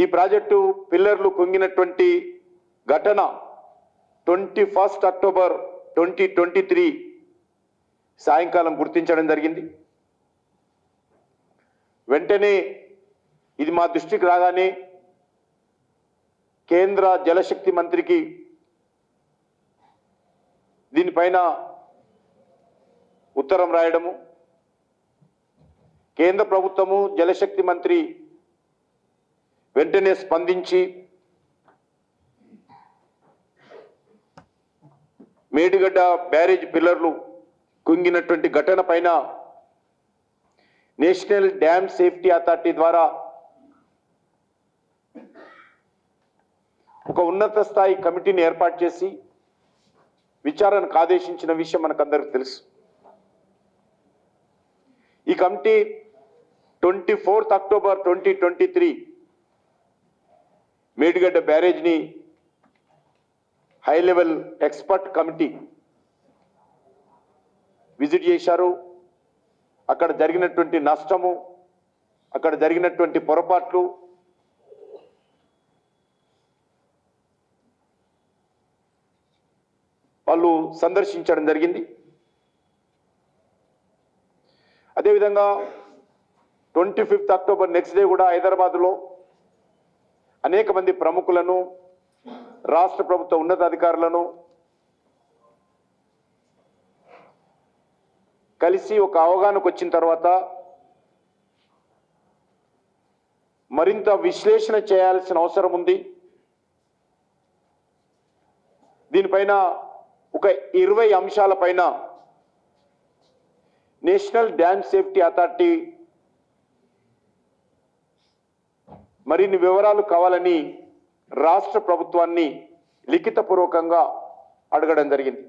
ఈ ప్రాజెక్టు పిల్లర్లు కుంగినటువంటి ఘటన twenty first October twenty twenty three సాయంకాలం గుర్తించడం జరిగింది. వెంటనే ఇది మా దృష్టికి రాగానే కేంద్ర జలశక్తి మంత్రికి దీనిపైన ఉత్తరం రాయడము. కేంద్ర ప్రభుత్వము జలశక్తి మంత్రి వెంటనే స్పందించి మేడిగడ్డ బ్యారేజ్ పిల్లర్లు కుంగినటువంటి ఘటన పైన నేషనల్ డ్యామ్ సేఫ్టీ అథారిటీ ద్వారా ఒక ఉన్నత స్థాయి కమిటీని ఏర్పాటు చేసి విచారణకు ఆదేశించిన విషయం మనకందరికి తెలుసు. ఈ committee twenty fourth October twenty twenty three Medigadda బ్యారేజ్ని high level expert committee visit చేశారు. అక్కడ జరిగినటువంటి నష్టము అక్కడ జరిగినటువంటి పొరపాట్లు వాళ్ళు సందర్శించడం జరిగింది. అదేవిధంగా twenty fifth October next day కూడా హైదరాబాద్లో అనేక మంది ప్రముఖులను రాష్ట్ర ప్రభుత్వ ఉన్నతాధికారులను కలిసి ఒక అవగాహనకు వచ్చిన తర్వాత మరింత విశ్లేషణ చేయాల్సిన అవసరం ఉంది. దీనిపైన ఒక ఇరవై అంశాలపైన నేషనల్ డ్యామ్ సేఫ్టీ అథారిటీ మరిన్ని వివరాలు కావాలని రాష్ట్ర ప్రభుత్వాన్ని లిఖితపూర్వకంగా అడగడం జరిగింది.